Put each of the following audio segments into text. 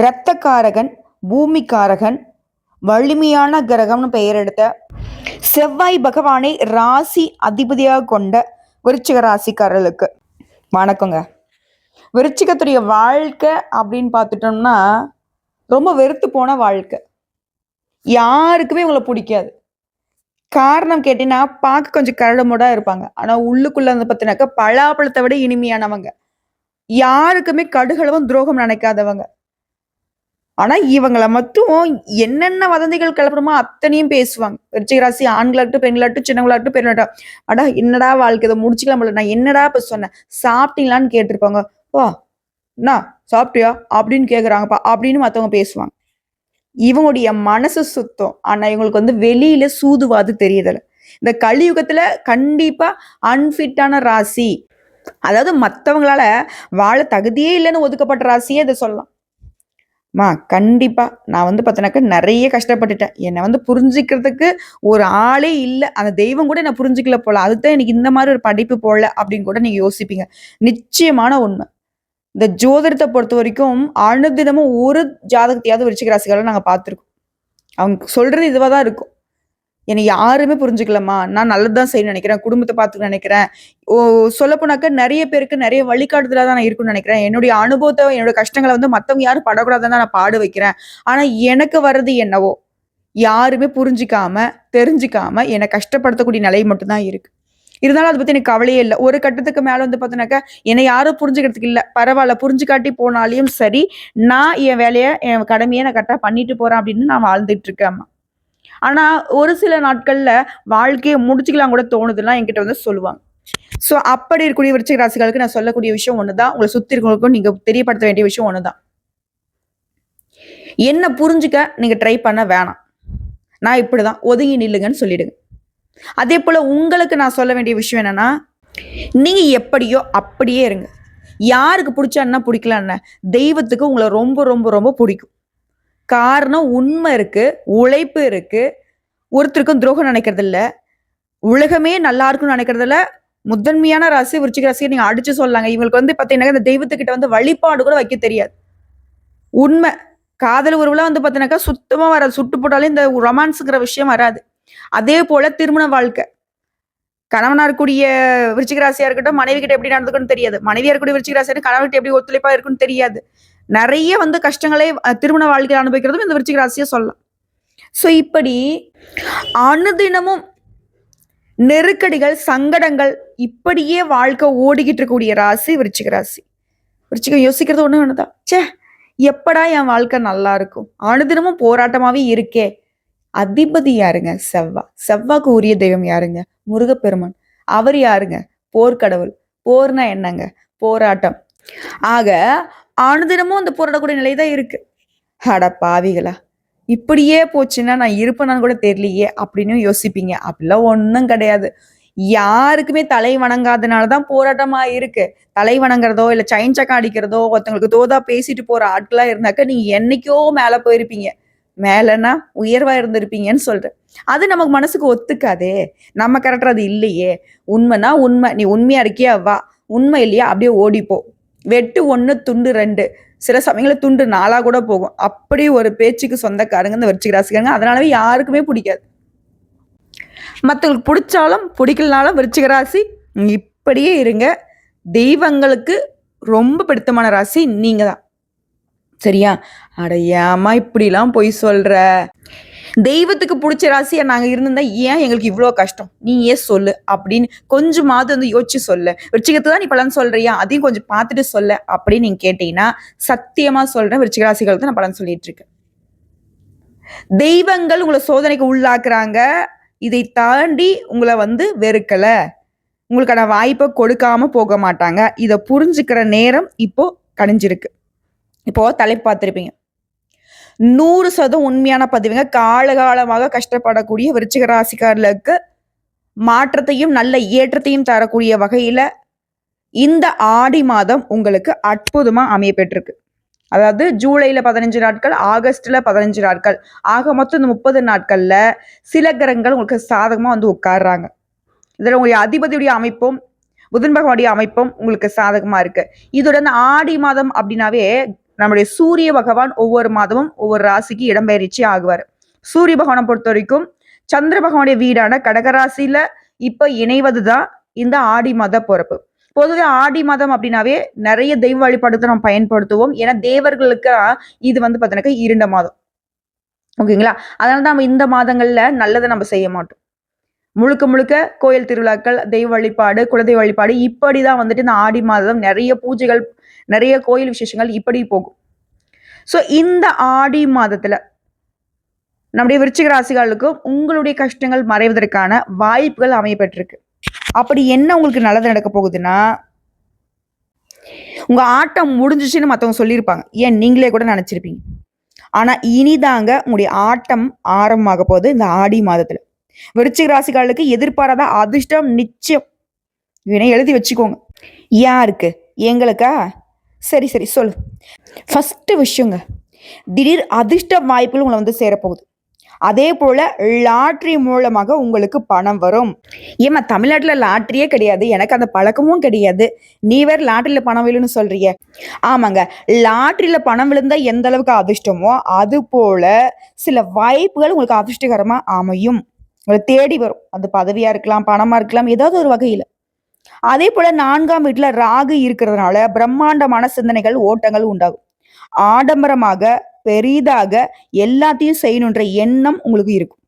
இரத்தக்காரகன் பூமிக்காரகன் வலிமையான கிரகம்னு பெயர் எடுத்த செவ்வாய் பகவானை ராசி அதிபதியாக கொண்ட விருச்சிக ராசிக்காரர்களுக்கு. வணக்கங்க. விருச்சிகத்துடைய வாழ்க்கை அப்படின்னு பார்த்துட்டோம்னா ரொம்ப வெறுத்து போன வாழ்க்கை. யாருக்குமே இவங்களை பிடிக்காது. காரணம் கேட்டீங்கன்னா பார்க்க கொஞ்சம் கரடுமுடா இருப்பாங்க. ஆனால் உள்ளுக்குள்ள வந்து பார்த்தீங்கன்னாக்கா பலாப்பழத்தை விட இனிமையானவங்க. யாருக்குமே கடுகளவும் துரோகம் நினைக்காதவங்க. ஆனா இவங்களை மட்டும் என்னென்ன வதந்திகள் கிளப்பணுமோ அத்தனையும் பேசுவாங்க. விருச்சிக ராசி ஆண்களாகட்டும் பெண்களாகட்டும் சின்னவங்களாகட்டும் பெண்களாகட்டும் அடா என்னடா வாழ்க்கை? இதை முடிச்சுக்கலாம் நான் என்னடா இப்ப சொன்னேன்? சாப்பிட்டீங்களான்னு கேட்டிருப்பாங்க. வா என்ன சாப்பிட்டியா? அப்படின்னு கேக்குறாங்கப்பா. அப்படின்னு மத்தவங்க பேசுவாங்க. இவங்களுடைய மனசு சுத்தம். ஆனா இவங்களுக்கு வந்து வெளியில சூதுவாது தெரியதில்ல இந்த கலியுகத்துல கண்டிப்பா அன்ஃபிட்டான ராசி. அதாவது மத்தவங்களால வாழ தகுதியே இல்லைன்னு ஒதுக்கப்பட்ட ராசியே இதை சொல்லலாம். மா கண்டிப்பாக நான் வந்து பார்த்தனாக்கா நிறைய கஷ்டப்பட்டுட்டேன். என்னை வந்து புரிஞ்சுக்கிறதுக்கு ஒரு ஆளே இல்லை. அந்த தெய்வம் கூட என்னை புரிஞ்சுக்கல போல. அதுதான் எனக்கு இந்த மாதிரி ஒரு படிப்பு போடல அப்படின்னு கூட நீங்கள் யோசிப்பீங்க. நிச்சயமான உண்மை. இந்த ஜோதிடத்தை பொறுத்த வரைக்கும் அனுதினமும் ஒரு ஜாதகத்தையாவது விருச்சிக ராசிகளை நாங்கள் பார்த்துருக்கோம். அவங்க சொல்கிறது இதுவாக தான் இருக்கும். என்னை யாருமே புரிஞ்சுக்கலம்மா. நான் நல்லதுதான் செய்யணும்னு நினைக்கிறேன். குடும்பத்தை பார்த்துக்க நினைக்கிறேன். ஓ சொல்லப்போனாக்க நிறைய பேருக்கு நிறைய வழிகாட்டுதலாக தான் நான் இருக்கும்னு நினைக்கிறேன். என்னுடைய அனுபவத்தை என்னோட கஷ்டங்களை வந்து மற்றவங்க யாரும் படக்கூடாதுன்னு தான் நான் பாடு வைக்கிறேன். ஆனால் எனக்கு வர்றது என்னவோ யாருமே புரிஞ்சிக்காம தெரிஞ்சிக்காம என்னை கஷ்டப்படுத்தக்கூடிய நிலை மட்டும்தான் இருக்கு. இருந்தாலும் அதை பத்தி எனக்கு கவலையே இல்லை. ஒரு கட்டத்துக்கு மேல வந்து பார்த்தோன்னாக்கா என்னை யாரும் புரிஞ்சுக்கிறதுக்கு இல்லை. பரவாயில்ல. புரிஞ்சுக்காட்டி போனாலையும் சரி நான் என் வேலையை என் கடமையை நான் கரெக்டாக பண்ணிட்டு போறேன் அப்படின்னு நான் வாழ்ந்துட்டு இருக்கேன் ஆனால் ஒரு சில நாட்களில் வாழ்க்கையை முடிச்சுக்கலாம் கூட தோணுதுன்னா என்கிட்ட வந்து சொல்லுவாங்க. ஸோ அப்படி இருக்கக்கூடிய விருச்சிக ராசிகளுக்கு நான் சொல்லக்கூடிய விஷயம் ஒன்று தான் உங்களை சுற்றி இருக்கவங்களுக்கும் நீங்கள் தெரியப்படுத்த வேண்டிய விஷயம் ஒன்று தான் என்ன புரிஞ்சுக்க நீங்கள் ட்ரை பண்ண வேணாம். நான் இப்படி தான் ஒதுங்கி நில்லுங்கன்னு சொல்லிடுங்க. அதே போல் உங்களுக்கு நான் சொல்ல வேண்டிய விஷயம் என்னென்னா நீங்கள் எப்படியோ அப்படியே இருங்க. யாருக்கு பிடிச்சா என்ன பிடிக்கல தெய்வத்துக்கு உங்களை ரொம்ப ரொம்ப ரொம்ப பிடிக்கும். காரணம் உண்மை இருக்கு உழைப்பு இருக்கு. ஒருத்தருக்கும் துரோகம் நினைக்கிறது இல்லை உலகமே நல்லா இருக்கும்னு நினைக்கிறது முதன்மையான ராசி விருச்சிக ராசியை நீங்க அடிச்சு சொல்லலாங்க. இவங்களுக்கு வந்து பாத்தீங்கன்னா இந்த தெய்வத்துக்கிட்ட வந்து வழிபாடு கூட வைக்க தெரியாது. உண்மை. காதல் உறவுலாம் வந்து பாத்தீங்கன்னாக்கா சுத்தமா வராது. சுட்டு போட்டாலே இந்த ரொமான்ஸுங்கிற விஷயம் வராது. அதே போல திருமண வாழ்க்கை. கணவனா இருக்கக்கூடிய விருச்சிகராசியா இருக்கட்டும் மனைவி கிட்ட எப்படி நடந்துக்கணும்னு தெரியாது. மனைவியா இருக்கக்கூடிய விருச்சிக ராசியா கணவன் கிட்ட எப்படி ஒத்துழைப்பா இருக்குன்னு தெரியாது. நிறைய வந்து கஷ்டங்களை திருமண வாழ்க்கையில் அனுபவிக்கிறதும் இந்த விருச்சிக ராசியை சொல்லலாம். ஸோ இப்படி அனுதினமும் நெருக்கடிகள் சங்கடங்கள் இப்படியே வாழ்க்கை ஓடிக்கிட்டு இருக்கக்கூடிய ராசி விருச்சிக ராசி. விருச்சிகம் யோசிக்கிறது ஒன்று ஒண்ணுதான் சே எப்படா என் வாழ்க்கை நல்லா இருக்கும்? அனுதினமும் போராட்டமாவே இருக்கே. அதிபதி யாருங்க? செவ்வா. செவ்வாக்கு உரிய தெய்வம் யாருங்க? முருகப்பெருமான். அவர் யாருங்க? போர்க்கடவுள். போர்னா என்னங்க? போராட்டம். ஆக அனுதினமும் அந்த போராடக்கூடிய நிலை தான் இருக்கு. அட பாவிகளா இப்படியே போச்சுன்னா நான் இருப்பேனான்னு கூட தெரியலையே அப்படின்னு யோசிப்பீங்க. அப்படிலாம் ஒன்றும் கிடையாது. யாருக்குமே தலை வணங்காதனால தான் போராட்டமா இருக்கு. தலை வணங்குறதோ இல்லை சைன் சக்கம் அடிக்கிறதோ ஒருத்தங்களுக்கு தோதா பேசிட்டு போற ஆட்களா இருந்தாக்க நீங்க என்னைக்கோ மேல போயிருப்பீங்க. மேலனா உயர்வா இருந்திருப்பீங்கன்னு சொல்றேன். அது நமக்கு மனசுக்கு ஒத்துக்காதே. நம்ம கரெக்டர் அது இல்லையே. உண்மைனா உண்மை. நீ உண்மையா இருக்கியா? வா. உண்மை இல்லையா? அப்படியே ஓடிப்போ. வெட்டு ஒன்று துண்டு ரெண்டு. சில சமயங்களில் துண்டு நாளாக கூட போகும். அப்படி ஒரு பேச்சுக்கு சொந்தக்காரங்க இந்த விருச்சிக ராசிக்காரங்க. அதனாலவே யாருக்குமே பிடிக்காது. மற்றவங்களுக்கு பிடிச்சாலும் பிடிக்கலனாலும் விருச்சிக ராசி இப்படியே இருங்க. தெய்வங்களுக்கு ரொம்ப பிடித்தமான ராசி நீங்கள் தான் சரியா? அட ஏம்மா இப்படிலாம் பொய் சொல்கிற தெய்வத்துக்கு பிடிச்ச ராசியா நாங்க இருந்திருந்தா ஏன் எங்களுக்கு இவ்வளோ கஷ்டம்? நீ ஏன் சொல்லு அப்படின்னு கொஞ்சமாவது வந்து யோசிச்சு சொல்லு. விருச்சிகத்தை தான் நீ பலன் சொல்றியா? அதையும் கொஞ்சம் பார்த்துட்டு சொல்ல அப்படின்னு நீங்க கேட்டீங்கன்னா சத்தியமா சொல்றேன். விருச்சிக ராசிகளுக்கு தான் நான் பலன் சொல்லிட்டு இருக்கேன். தெய்வங்கள் உங்களை சோதனைக்கு உள்ளாக்குறாங்க. இதை தாண்டி உங்களை வந்து வெறுக்கல. உங்களுக்கான வாய்ப்பை கொடுக்காம போக மாட்டாங்க. இதை புரிஞ்சுக்கிற நேரம் இப்போ கணிஞ்சிருக்கு இப்போ தலைப்பு பார்த்துருப்பீங்க. நூறு சதம் உண்மையான பதிவுங்க. காலகாலமாக கஷ்டப்படக்கூடிய விருச்சிக ராசிக்காரர்களுக்கு மாற்றத்தையும் நல்ல ஏற்றத்தையும் தரக்கூடிய வகையில இந்த ஆடி மாதம் உங்களுக்கு அற்புதமா அமைய பெற்றிருக்கு அதாவது ஜூலையில் பதினஞ்சு நாட்கள் ஆகஸ்ட்ல பதினஞ்சு நாட்கள். ஆக மொத்தம் இந்த முப்பது நாட்கள்ல சில கிரகங்கள் உங்களுக்கு சாதகமா வந்து உட்காடுறாங்க இதில் உங்களுடைய அதிபதியுடைய அமைப்பும் புதன் பகவானுடைய அமைப்பும் உங்களுக்கு சாதகமா இருக்கு. இதோட இந்த ஆடி மாதம் அப்படின்னாவே நம்முடைய சூரிய பகவான் ஒவ்வொரு மாதமும் ஒவ்வொரு ராசிக்கு இடம்பெயர்ச்சி ஆகுவார். சூரிய பகவானை பொறுத்த வரைக்கும் சந்திர பகவானுடைய வீடான கடகராசியில இப்ப இணைவதுதான் இந்த ஆடி மாத பிறப்பு. பொதுவே ஆடி மாதம் அப்படின்னாவே நிறைய தெய்வ வழிபாடு நம்ம பயன்படுத்துவோம். ஏன்னா தேவர்களுக்கு இது வந்து பார்த்தீங்கன்னாக்கா இருண்ட மாதம். ஓகேங்களா? அதனால தான் நம்ம இந்த மாதங்கள்ல நல்லதை நம்ம செய்ய மாட்டோம். முழுக்க முழுக்க கோயில் திருவிழாக்கள் தெய்வ வழிபாடு குலதெய்வ வழிபாடு இப்படிதான் வந்துட்டு இந்த ஆடி மாதம் நிறைய பூஜைகள் நிறைய கோயில் விசேஷங்கள் இப்படி போகும். ஸோ இந்த ஆடி மாதத்தில் நம்முடைய விருச்சிக ராசிகளுக்கும் உங்களுடைய கஷ்டங்கள் மறைவதற்கான வாய்ப்புகள் அமையப்பட்டிருக்கு. அப்படி என்ன உங்களுக்கு நல்லது நடக்க போகுதுன்னா உங்க ஆட்டம் முடிஞ்சிச்சுன்னு மற்றவங்க சொல்லியிருப்பாங்க. ஏன்? நீங்களே கூட நினச்சிருப்பீங்க. ஆனால் இனிதாங்க உங்களுடைய ஆட்டம் ஆரம்பமாக போகுது இந்த ஆடி மாதத்தில். விருச்சிக ராசிகளுக்கு எதிர்பாராத அதிர்ஷ்டம் நிச்சயம். இவனை எழுதி வச்சுக்கோங்க. யாருக்கு? எங்களுக்கா? சரி சரி சொல்லு. ஃபஸ்ட்டு விஷயங்க திடீர் அதிர்ஷ்ட வாய்ப்புகள் உங்களை வந்து சேரப்போகுது. அதே போல லாட்ரி மூலமாக உங்களுக்கு பணம் வரும். ஏமா தமிழ்நாட்டில் லாட்ரியே கிடையாது எனக்கு அந்த பழக்கமும் கிடையாது. நீ வேற லாட்ரியில் பணம் விழுன்னு சொல்றிய. ஆமாங்க லாட்ரியில் பணம் விழுந்தா எந்த அளவுக்கு அதிர்ஷ்டமோ அது போல சில வாய்ப்புகள் உங்களுக்கு அதிர்ஷ்டகரமாக அமையும். உங்களை தேடி வரும். அது பதவியாக இருக்கலாம் பணமாக இருக்கலாம் ஏதாவது ஒரு வகையில். அதே போல நான்காம் வீட்டுல ராகு இருக்கிறதுனால பிரம்மாண்டமான சிந்தனைகள் ஓட்டங்கள் உண்டாகும். ஆடம்பரமாக பெரிதாக எல்லாத்தையும் செய்யணுன்ற எண்ணம் உங்களுக்கு இருக்கும்.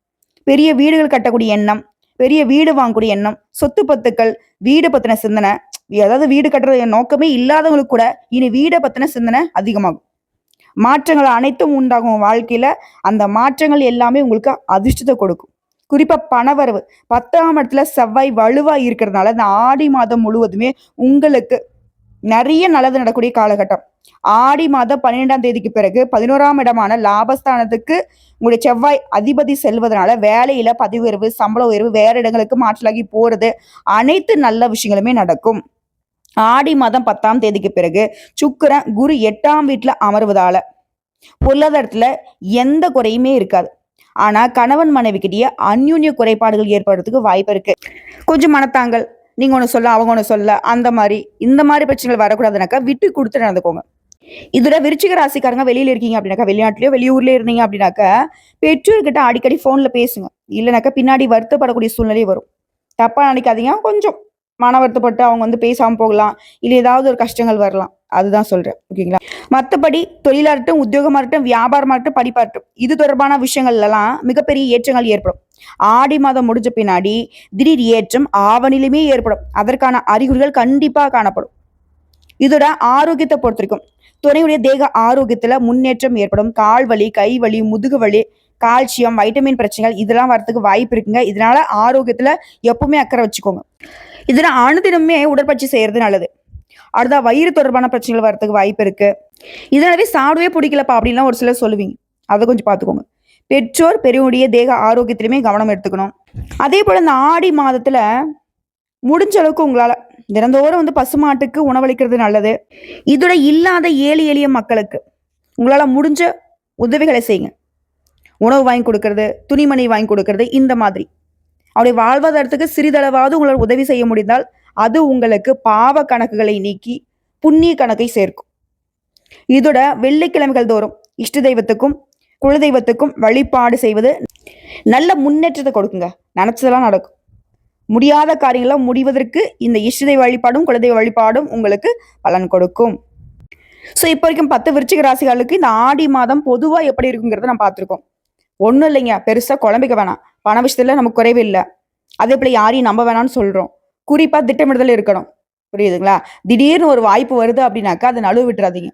பெரிய வீடுகள் கட்டக்கூடிய எண்ணம் பெரிய வீடு வாங்கக்கூடிய எண்ணம் சொத்து பத்துக்கள் வீடு பத்தின சிந்தனை அதாவது வீடு கட்டுறது நோக்கமே இல்லாதவங்களுக்கு கூட இனி வீடை பத்தின சிந்தனை அதிகமாகும். மாற்றங்கள் அனைத்தும் உண்டாகும் வாழ்க்கையில. அந்த மாற்றங்கள் எல்லாமே உங்களுக்கு அதிர்ஷ்டத்தை கொடுக்கும். குறிப்பாக பணவரவு. பத்தாம் இடத்துல செவ்வாய் வலுவாக இருக்கிறதுனால இந்த ஆடி மாதம் முழுவதுமே உங்களுக்கு நிறைய நல்லது நடக்கூடிய காலகட்டம். ஆடி மாதம் பன்னிரெண்டாம் தேதிக்கு பிறகு பதினோராம் இடமான லாபஸ்தானத்துக்கு உங்களுடைய செவ்வாய் அதிபதி செல்வதனால வேலையில பதிவு உயர்வு சம்பள உயர்வு வேற இடங்களுக்கு மாற்றலாகி போறது அனைத்து நல்ல விஷயங்களுமே நடக்கும். ஆடி மாதம் பத்தாம் தேதிக்கு பிறகு சுக்கிரன் குரு எட்டாம் வீட்டுல அமர்வதால பொருளாதாரத்துல எந்த குறையுமே இருக்காது. ஆனா கணவன் மனைவிக்கிட்டேயே அந்யூன்ய குறைபாடுகள் ஏற்படுறதுக்கு வாய்ப்பு இருக்கு. கொஞ்சம் மனத்தாங்கள் நீங்க ஒன்று சொல்ல அவங்க ஒன்று சொல்ல அந்த மாதிரி இந்த மாதிரி பிரச்சனைகள் வரக்கூடாதுனாக்கா விட்டு கொடுத்து நடந்துக்கோங்க. இதுல விருச்சிக ராசிக்காரங்க வெளியில இருக்கீங்க அப்படின்னாக்கா வெளிநாட்டுலயோ வெளியூர்ல இருந்தீங்க அப்படின்னாக்கா பெற்றோர்கிட்ட அடிக்கடி போன்ல பேசுங்க. இல்லைனாக்கா பின்னாடி வருத்தப்படக்கூடிய சூழ்நிலை வரும். தப்பா நினைக்காதீங்க கொஞ்சம் மன வருத்தப்பட்டு அவங்க வந்து பேசாம போகலாம். இல்லை ஏதாவது ஒரு கஷ்டங்கள் வரலாம். அதுதான் சொல்றேன் ஓகேங்களா? மற்றபடி தொழிலாகட்டும் உத்தியோகமாகட்டும் வியாபாரமாகட்டும் படிப்பாகட்டும் இது தொடர்பான விஷயங்கள்லாம் மிகப்பெரிய ஏற்றங்கள் ஏற்படும். ஆடி மாதம் முடிஞ்ச பின்னாடி திடீர் ஏற்றம் ஆவணிலுமே ஏற்படும். அதற்கான அறிகுறிகள் கண்டிப்பா காணப்படும். இதோட ஆரோக்கியத்தை பொறுத்த வரைக்கும் துணையுடைய தேக ஆரோக்கியத்துல முன்னேற்றம் ஏற்படும். கால் வலி கை வலி முதுகு வலி கால்சியம் வைட்டமின் பிரச்சனைகள் இதெல்லாம் வரதுக்கு வாய்ப்பு இருக்குங்க. இதனால ஆரோக்கியத்துல எப்பவுமே அக்கறை வச்சுக்கோங்க. இதுல அணுதினமே உடற்பயிற்சி செய்யறது நல்லது. அடுத்தா வயிறு தொடர்பான பிரச்சனைகள் வரதுக்கு வாய்ப்பு இருக்கு. இதனாலே சாப்பிடவே பிடிக்கலப்பா அப்படின்லாம் ஒரு சிலர் சொல்லுவீங்க. அதை கொஞ்சம் பார்த்துக்கோங்க. பெற்றோர் பெரியவுடைய தேக ஆரோக்கியத்திலுமே கவனம் எடுத்துக்கணும். அதே போல் இந்த ஆடி மாதத்தில் முடிஞ்ச அளவுக்கு உங்களால் தினந்தோறும் வந்து பசுமாட்டுக்கு உணவளிக்கிறது நல்லது. இதோட இல்லாத ஏழை எளிய மக்களுக்கு உங்களால் முடிஞ்ச உதவிகளை செய்யுங்க. உணவு வாங்கி கொடுக்கறது துணிமணி வாங்கி கொடுக்கறது இந்த மாதிரி. அவருடைய வாழ்வாதாரத்துக்கு சிறிதளவாவது உங்களால் உதவி செய்ய முடிந்தால் அது உங்களுக்கு பாவ கணக்குகளை நீக்கி புண்ணிய கணக்கை சேர்க்கும். இதோட வெள்ளிக்கிழமைகள் தோறும் இஷ்ட தெய்வத்துக்கும் குலதெய்வத்துக்கும் வழிபாடு செய்வது நல்ல முன்னேற்றத்தை கொடுக்குங்க. நினச்சதெல்லாம் நடக்கும். முடியாத காரியங்களாம் முடிவதற்கு இந்த இஷ்டதெய்வ வழிபாடும் குலதெய்வ வழிபாடும் உங்களுக்கு பலன் கொடுக்கும். ஸோ இப்போ வரைக்கும் பத்து விருச்சிக ராசிகளுக்கு இந்த ஆடி மாதம் பொதுவாக எப்படி இருக்குங்கிறத நம்ம பார்த்துருக்கோம். ஒன்றும் இல்லைங்க. பெருசாக குழம்பிக்க வேணாம். பண விஷயத்தில் நமக்கு குறைவு இல்லை. அதே போல் யாரையும் நம்ப வேணாம்னு சொல்கிறோம் குறிப்பாக திட்டமிடுதல் இருக்கணும். புரியுதுங்களா? திடீர்னு ஒரு வாய்ப்பு வருது அப்படின்னாக்கா அதை நழுவு விட்டுறாதீங்க.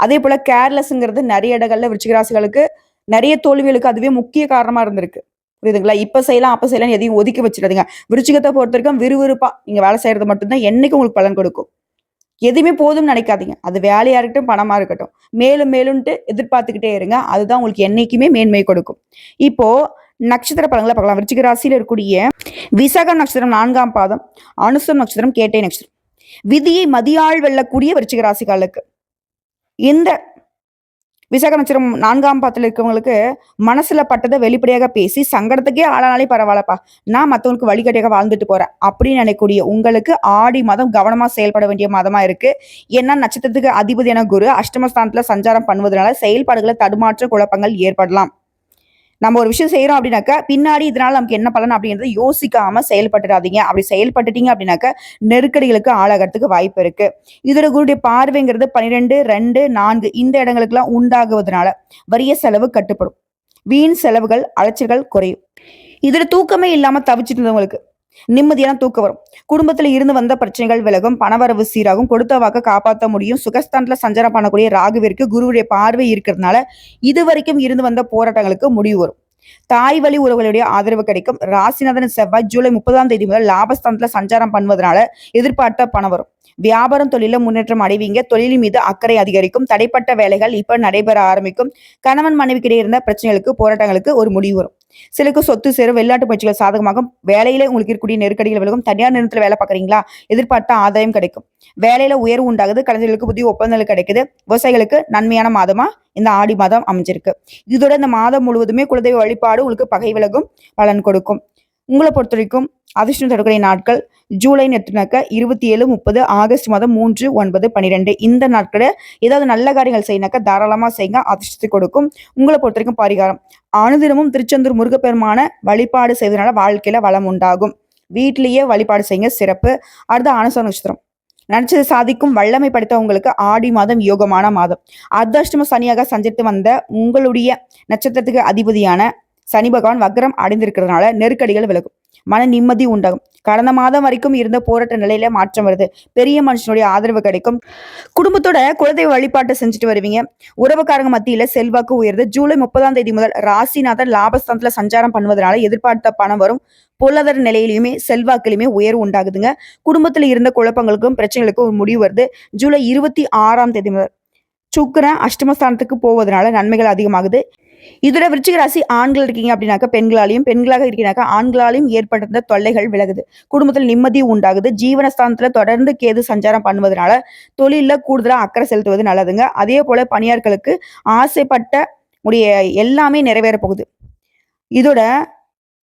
அதே போல கேர்லெஸ்ங்கிறது நிறைய இடங்கள்ல விருச்சிகராசிகளுக்கு நிறைய தோல்விகளுக்கு அதுவே முக்கிய காரணமா இருந்திருக்கு. புரியுதுங்களா? இப்ப செய்யலாம் அப்ப செய்யலாம் எதையும் ஒதுக்கி வச்சிடாதீங்க. விருச்சிகத்தை பொறுத்த வரைக்கும் விறுவிறுப்பா நீங்க வேலை செய்யறது மட்டும்தான் என்னைக்கு உங்களுக்கு பலன் கொடுக்கும். எதுவுமே போதும்னு நினைக்காதீங்க. அது வேலையா இருக்கட்டும் பணமா இருக்கட்டும். மேலும் மேலும்ட்டு எதிர்பார்த்துக்கிட்டே இருங்க. அதுதான் உங்களுக்கு என்னைக்குமே மேன்மை கொடுக்கும். இப்போ நட்சத்திர பலன்களை பார்க்கலாம். விருச்சிக ராசியில் இருக்கக்கூடிய விசாகம் நட்சத்திரம் நான்காம் பாதம் அனுசம் நட்சத்திரம் கேட்டை நட்சத்திரம். விதியை மதியாள் வெல்லக்கூடிய விருச்சிக ராசிகளுக்கு இந்த விசாக நட்சத்திரம் நான்காம் பாதத்தில் இருக்கவங்களுக்கு மனசுல பட்டதை வெளிப்படையாக பேசி சங்கடத்துக்கே ஆளானாலே பரவாயில்லப்பா. நான் மற்றவங்களுக்கு வழிகட்டியாக வாழ்ந்துட்டு போறேன் அப்படின்னு நினைக்கக்கூடிய உங்களுக்கு ஆடி மாதம் கவனமா செயல்பட வேண்டிய மாதமா இருக்கு. ஏன்னா நட்சத்திரத்துக்கு அதிபதியான குரு அஷ்டமஸ்தானத்துல சஞ்சாரம் பண்ணுவதனால செயல்பாடுகளை தடுமாற்ற குழப்பங்கள் ஏற்படலாம். நம்ம ஒரு விஷயம் செய்யறோம் அப்படின்னாக்கா பின்னாடி இதனால நமக்கு என்ன பலன் அப்படின்றத யோசிக்காம செயல்பட்டுடாதீங்க அப்படி செயல்பட்டுட்டீங்க அப்படின்னாக்கா நெருக்கடிகளுக்கு ஆளாகிறதுக்கு வாய்ப்பு இருக்கு. இதோட குருடைய பார்வைங்கிறது பன்னிரெண்டு ரெண்டு நான்கு இந்த இடங்களுக்கெல்லாம் உண்டாகுவதனால வரிய செலவு கட்டுப்படும். வீண் செலவுகள் அலைச்சல்கள் குறையும். இதில் தூக்கமே இல்லாமல் தவிச்சிட்டு இருந்தவங்களுக்கு நிம்மதியான தூக்கம் வரும். குடும்பத்துல இருந்து வந்த பிரச்சனைகள் விலகும் பணவரவு சீராகும் கொடுத்த வாக்க காப்பாற்ற முடியும். சுகஸ்தானத்துல சஞ்சாரம் பண்ணக்கூடிய ராகுவிற்கு குருவுடைய பார்வை இருக்கிறதுனால இதுவரைக்கும் இருந்து வந்த போராட்டங்களுக்கு முடிவு வரும். தாய் வழி உறவுகளுடைய ஆதரவு கிடைக்கும். ராசிநாதன் செவ்வாய் ஜூலை முப்பதாம் தேதி முதல் லாபஸ்தானத்துல சஞ்சாரம் பண்ணுவதனால எதிர்பார்த்த பணம் வரும். வியாபாரம் தொழில முன்னேற்றம் அடைவீங்க. தொழிலின் மீது அக்கறை அதிகரிக்கும். தடைப்பட்ட வேலைகள் இப்ப நடைபெற ஆரம்பிக்கும். கணவன் மனைவிக்கிடையே இருந்த பிரச்சனைகளுக்கு போராட்டங்களுக்கு ஒரு முடிவு வரும். சிலருக்கு சொத்து சேரும் வெளிநாட்டு பயிற்சிகள் சாதகமாகும். வேலையில உங்களுக்கு இருக்கக்கூடிய நெருக்கடிகள் விலகும். தனியார் நிறுவனத்தில் வேலை பார்க்குறீங்களா? எதிர்பார்த்த ஆதாயம் கிடைக்கும். வேலையில உயர்வு உண்டாகுது. கலைஞர்களுக்கு புதிய ஒப்பந்தங்கள் கிடைக்குது. விவசாயிகளுக்கு நன்மையான மாதமா இந்த ஆடி மாதம் அமைஞ்சிருக்கு. இதோட இந்த மாதம் முழுவதுமே குலதெய்வ வழிபாடு உங்களுக்கு பகை விலகும் பலன் கொடுக்கும். உங்களை பொறுத்த வரைக்கும் அதிர்ஷ்டம் தொடர்புடைய நாட்கள் ஜூலை நெட்டுனாக்க இருபத்தி ஏழு முப்பது ஆகஸ்ட் மாதம் மூன்று ஒன்பது பன்னிரெண்டு இந்த நாட்களில் ஏதாவது நல்ல காரியங்கள் செய்யினாக்கா தாராளமாக செய்யுங்க அதிர்ஷ்டத்தை கொடுக்கும். உங்களை பொறுத்த வரைக்கும் பரிகாரம். அனுதினமும் திருச்செந்தூர் முருகப்பெருமான வழிபாடு செய்வதனால வாழ்க்கையில வளம் உண்டாகும். வீட்டிலேயே வழிபாடு செய்யுங்க சிறப்பு. அடுத்த அனுசர நட்சத்திரம். நினைச்சது சாதிக்கும் வல்லமை படைத்தவங்களுக்கு ஆடி மாதம் யோகமான மாதம். அர்த்தாஷ்டம சனியாக சஞ்சரித்து வந்த உங்களுடைய நட்சத்திரத்துக்கு அதிபதியான சனி பகவான் வக்ரம் அடைந்திருக்கிறதுனால நெருக்கடிகள் விலகும். மன நிம்மதி உண்டாகும். கடந்த மாதம் வரைக்கும் இருந்த போராட்ட நிலையில மாற்றம் வருது. பெரிய மனுஷனுடைய ஆதரவு கிடைக்கும். குடும்பத்தோட குலதெய்வ வழிபாட்டை செஞ்சுட்டு வருவீங்க. உறவுக்காரங்க மத்தியில செல்வாக்கு உயர்ந்து ஜூலை முப்பதாம் தேதி முதல் ராசிநாதன் லாபஸ்தானத்துல சஞ்சாரம் பண்ணுவதனால எதிர்பார்த்த பணம் வரும். பொருளாதார நிலையிலுமே செல்வாக்கிலுமே உயர்வு உண்டாகுதுங்க. குடும்பத்துல இருந்த குழப்பங்களுக்கும் பிரச்சனைகளுக்கும் ஒரு முடிவு வருது. ஜூலை இருபத்தி ஆறாம் தேதி முதல் சுக்கரன் அஷ்டமஸ்தானத்துக்கு போவதனால நன்மைகள் அதிகமாகுது. இதோட விருச்சிக ராசி ஆண்கள் இருக்கீங்க அப்படின்னாக்கா பெண்களாலையும் பெண்களாக இருக்கீங்கனாக்கா ஆண்களாலையும் ஏற்பட்டிருந்த தொல்லைகள் விலகுது. குடும்பத்தில் நிம்மதி உண்டாகுது. ஜீவனஸ்தானத்துல தொடர்ந்து கேது சஞ்சாரம் பண்ணுவதனால தொழில கூடுதலா அக்கறை செலுத்துவது நல்லதுங்க. அதே போல பணியாட்களுக்கு ஆசைப்பட்ட உடைய எல்லாமே நிறைவேற போகுது. இதோட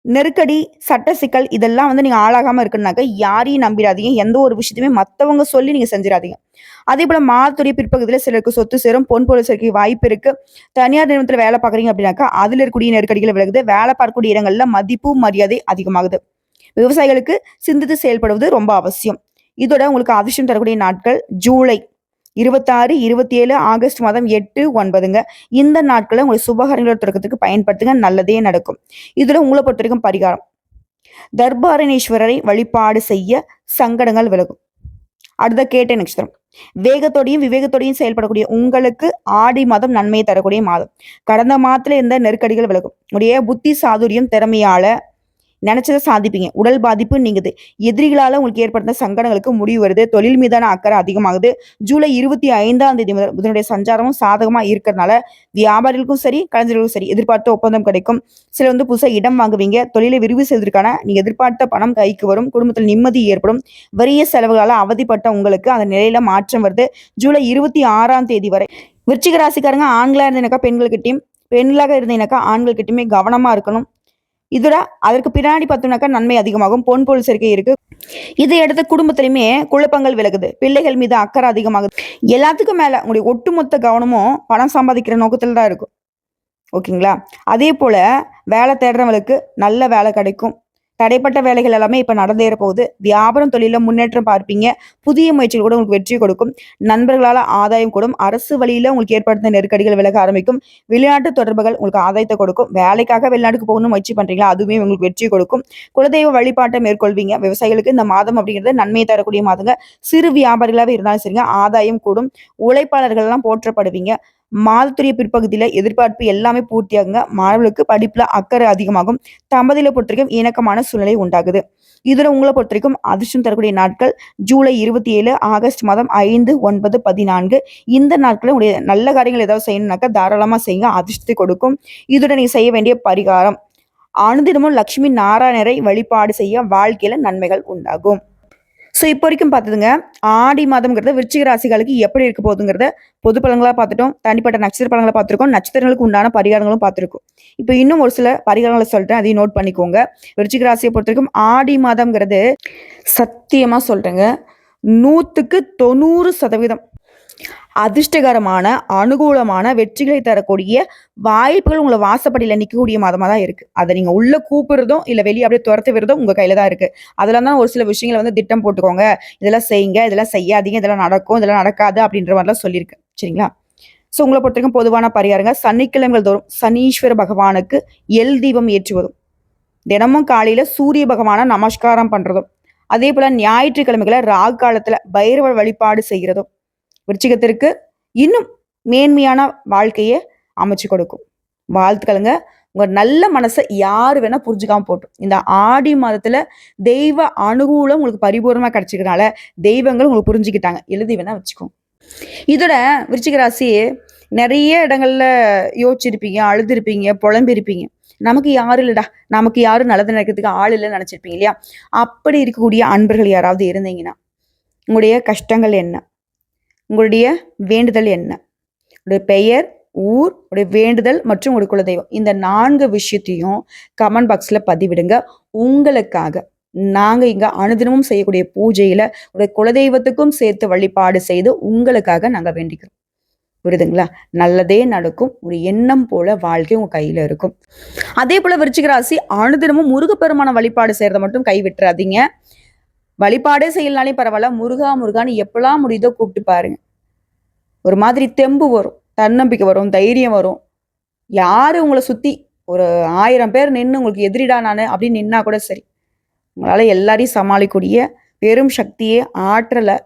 நெருக்கடி சட்ட சிக்கல் இதெல்லாம் வந்து நீங்க ஆளாகாம இருக்குன்னாக்க யாரையும் நம்பிடாதீங்க. எந்த ஒரு விஷயத்தையுமே மத்தவங்க சொல்லி நீங்க செஞ்சிடாதீங்க. அதே போல மாதத்துடைய பிற்பகுதியில சிலருக்கு சொத்து சேரும் பொன் பொருள் சேர்க்கை வாய்ப்பு இருக்கு. தனியார் நிறுவனத்துல வேலை பார்க்குறீங்க அப்படின்னாக்கா அதுல இருக்கக்கூடிய நெருக்கடிகள் விலகுது. வேலை பார்க்கக்கூடிய இடங்கள்ல மதிப்பு மரியாதை அதிகமாகுது. விவசாயிகளுக்கு சிந்தித்து செயல்படுவது ரொம்ப அவசியம். இதோட உங்களுக்கு அதிர்ஷ்டம் தரக்கூடிய நாட்கள் ஜூலை. இருபத்தாறு இருபத்தி ஏழு ஆகஸ்ட் மாதம் எட்டு ஒன்பதுங்க. இந்த நாட்களை உங்களுக்கு சுபகாரங்களோட தொடக்கத்துக்கு பயன்படுத்துங்க நல்லதே நடக்கும். இதுல உங்களை பொறுத்த வரைக்கும் பரிகாரம். தர்பாரணேஸ்வரரை வழிபாடு செய்ய சங்கடங்கள் விலகும். அடுத்த கேட்ட நட்சத்திரம். வேகத்தோடையும் விவேகத்தோடையும் செயல்படக்கூடிய உங்களுக்கு ஆடி மாதம் நன்மையை தரக்கூடிய மாதம். கடந்த மாதத்துல இருந்த நெருக்கடிகள் விலகும். உடைய புத்தி சாதுரியம் திறமையால நினைச்சதை சாதிப்பீங்க. உடல் பாதிப்பு நீங்குது. எதிரிகளால் உங்களுக்கு ஏற்படுத்த சங்கடங்களுக்கு முடிவு வருது. தொழில் மீதான அக்கறை அதிகமாகுது. ஜூலை இருபத்தி ஐந்தாம் தேதி முதல் புதனுடைய சஞ்சாரமும் சாதகமாக இருக்கிறதுனால வியாபாரிகளுக்கும் சரி கலைஞர்களுக்கும் சரி எதிர்பார்த்த ஒப்பந்தம் கிடைக்கும். சில வந்து புதுசாக இடம் வாங்குவீங்க. தொழிலை விரிவு செய்வதற்கான நீங்கள் எதிர்பார்த்த பணம் கைக்கு வரும். குடும்பத்தில் நிம்மதி ஏற்படும். வரிய செலவுகளால் அவதிப்பட்ட உங்களுக்கு அந்த நிலையில மாற்றம் வருது. ஜூலை இருபத்தி ஆறாம் தேதி வரை விருச்சிக ராசிக்காரங்க ஆண்களாக இருந்தீங்கன்னாக்கா பெண்கள்கிட்டயும் பெண்களாக இருந்தீங்கன்னாக்கா ஆண்கள்கிட்டயுமே கவனமாக இருக்கணும். இதோட அதற்கு பின்னாடி பார்த்தோம்னாக்கா நன்மை அதிகமாகும் பொன் பொருள் சேர்க்கை இருக்கு. இதை அடுத்து குடும்பத்திலுமே குழப்பங்கள் விலகுது. பிள்ளைகள் மீது அக்கறை அதிகமாகுது. எல்லாத்துக்கும் மேல உங்களுடைய ஒட்டுமொத்த கவனமும் பணம் சம்பாதிக்கிற நோக்கத்துல தான் இருக்கும். ஓகேங்களா? அதே போல வேலை தேடுறவங்களுக்கு நல்ல வேலை கிடைக்கும். தடைப்பட்ட வேலைகள் எல்லாமே இப்போ நடந்தேற போகுது. வியாபாரம் தொழிலில் முன்னேற்றம் பார்ப்பீங்க. புதிய முயற்சிகள் கூட உங்களுக்கு வெற்றி கொடுக்கும். நண்பர்களால் ஆதாயம் கூடும். அரசு வழியில் உங்களுக்கு ஏற்படுத்த நெருக்கடிகள் விலக ஆரம்பிக்கும். வெளிநாட்டு தொடர்புகள் உங்களுக்கு ஆதாயத்தை கொடுக்கும். வேலைக்காக வெளிநாட்டுக்கு போகணும் முயற்சி பண்ணுறீங்களா அதுவுமே உங்களுக்கு வெற்றி கொடுக்கும். குலதெய்வ வழிபாட்டை மேற்கொள்வீங்க. விவசாயிகளுக்கு இந்த மாதம் அப்படிங்கிறது நன்மையை தரக்கூடிய மாதங்க. சிறு வியாபாரிகளாக இருந்தாலும் சரிங்க. ஆதாயம் கூடும். உழைப்பாளர்கள் எல்லாம் போற்றப்படுவீங்க. மாதத்துடைய பிற்பகுதியில் எதிர்பார்ப்பு எல்லாமே பூர்த்தியாகுங்க. மாணவர்களுக்கு படிப்பில் அக்கறை அதிகமாகும். தம்பதியில் பொறுத்தவரைக்கும் இணக்கமான சூழ்நிலை உண்டாகுது. இதில் உங்களை பொறுத்த வரைக்கும் அதிர்ஷ்டம் தரக்கூடிய நாட்கள் ஜூலை இருபத்தி ஏழு ஆகஸ்ட் மாதம் ஐந்து ஒன்பது பதினான்கு. இந்த நாட்களில் உடைய நல்ல காரியங்கள் ஏதாவது செய்யணும்னாக்கா தாராளமாக செய்யுங்க. அதிர்ஷ்டத்தை கொடுக்கும். இதோட நீங்கள் செய்ய வேண்டிய பரிகாரம். அனுதினமும் லட்சுமி நாராயணரை வழிபாடு செய்ய வாழ்க்கையில் நன்மைகள் உண்டாகும். ஸோ இப்போ வரைக்கும் பார்த்ததுங்க ஆடி மாதம்ங்கிறது விருச்சிக ராசிகளுக்கு எப்படி இருக்க போகுதுங்கிறத பொது பலன்களா பார்த்துட்டோம் தனிப்பட்ட நட்சத்திர பலங்களை பார்த்துருக்கோம் நட்சத்திரங்களுக்கு உண்டான பரிகாரங்களும் பார்த்துருக்கோம் இப்போ இன்னும் ஒரு சில பரிகாரங்களை சொல்லிட்டேன். அதையும் நோட் பண்ணிக்கோங்க. விருச்சிக ராசியை பொறுத்த வரைக்கும் ஆடி மாதம்ங்கிறது சத்தியமாக சொல்கிறேங்க நூற்றுக்கு தொண்ணூறு சதவீதம். அதிர்ஷ்டகரமான அனுகூலமான வெற்றிகளை தரக்கூடிய வாய்ப்புகள் உங்களை வாசப்படியில் நிற்கக்கூடிய மாதமாக தான் இருக்குது அதை நீங்கள் உள்ளே கூப்பிடுறதும் இல்லை வெளியே அப்படியே துரத்து விடுறதும் உங்கள் கையில் தான் இருக்குது அதெல்லாம் தான் ஒரு சில விஷயங்களை வந்து திட்டம் போட்டுக்கோங்க. இதெல்லாம் செய்யுங்க இதெல்லாம் செய்யாதீங்க இதெல்லாம் நடக்கும் இதெல்லாம் நடக்காது அப்படின்ற மாதிரிலாம் சொல்லியிருக்கு. சரிங்களா? ஸோ உங்களை பொறுத்த வரைக்கும் பொதுவான பரிகாரங்க சனிக்கிழமைகள் தோறும் சனீஸ்வர பகவானுக்கு எல் தீபம் ஏற்றுவதும் தினமும் காலையில் சூரிய பகவானை நமஸ்காரம் பண்ணுறதும் அதே போல் ஞாயிற்றுக்கிழமைகளை ராகு காலத்தில் பைரவ வழிபாடு செய்கிறதும் விருச்சிகத்திற்கு இன்னும் மேன்மையான வாழ்க்கையை அமைச்சு கொடுக்கும். வாழ்த்துக்களுங்க. உங்க நல்ல மனசை யாரு வேணா புரிஞ்சுக்காம போட்டும். இந்த ஆடி மாதத்துல தெய்வ அனுகூலம் உங்களுக்கு பரிபூர்ணமா கிடைச்சிக்கிறனால தெய்வங்கள் உங்களுக்கு புரிஞ்சுக்கிட்டாங்க. எழுதி வேணா வச்சுக்கோங்க. இதோட விருச்சிக ராசி நிறைய இடங்கள்ல யோசிச்சிருப்பீங்க அழுதுருப்பீங்க புலம்பிருப்பீங்க. நமக்கு யாரும் இல்லைடா? நமக்கு யாரும் நல்லது நடக்கிறதுக்கு ஆள் இல்லைன்னு நினைச்சிருப்பீங்க இல்லையா? அப்படி இருக்கக்கூடிய அன்பர்கள் யாராவது இருந்தீங்கன்னா உங்களுடைய கஷ்டங்கள் என்ன? உங்களுடைய வேண்டுதல் என்ன? உங்களுடைய பெயர் ஊர் உடைய வேண்டுதல் மற்றும் உங்களுடைய குலதெய்வம். இந்த நான்கு விஷயத்தையும் கமெண்ட் பாக்ஸில் பதிவிடுங்க. உங்களுக்காக நாங்கள் இங்கே அனுதினமும் செய்யக்கூடிய பூஜையில் உடைய குலதெய்வத்துக்கும் சேர்த்து வழிபாடு செய்து உங்களுக்காக நாங்கள் வேண்டிக்கிறோம். புரியுதுங்களா? நல்லதே நடக்கும். ஒரு எண்ணம் போல வாழ்க்கை உங்க கையில இருக்கும். அதே போல விருச்சிக ராசி அனுதினமும் முருகப்பெருமான வழிபாடு செய்யறத மட்டும் கை விட்டுறாதீங்க. வழிபாடே செய்யலனாலே பரவாயில்ல. முருகா முருகான்னு எப்பெல்லாம் முடியுதோ கூப்பிட்டு பாருங்க. ஒரு மாதிரி தெம்பு வரும். தன்னம்பிக்கை வரும் தைரியம் வரும். யாரு உங்களை சுத்தி ஒரு ஆயிரம் பேர் நின்று உங்களுக்கு எதிரிடா நான் அப்படின்னு நின்னா கூட சரி. உங்களால எல்லாரையும் சமாளிக்கூடிய பெரும் சக்தியே ஆற்றலை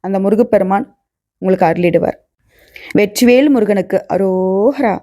அந்த முருகப்பெருமான் உங்களுக்கு அருளிடுவார். வெற்றிவேல் முருகனுக்கு அரோஹரா.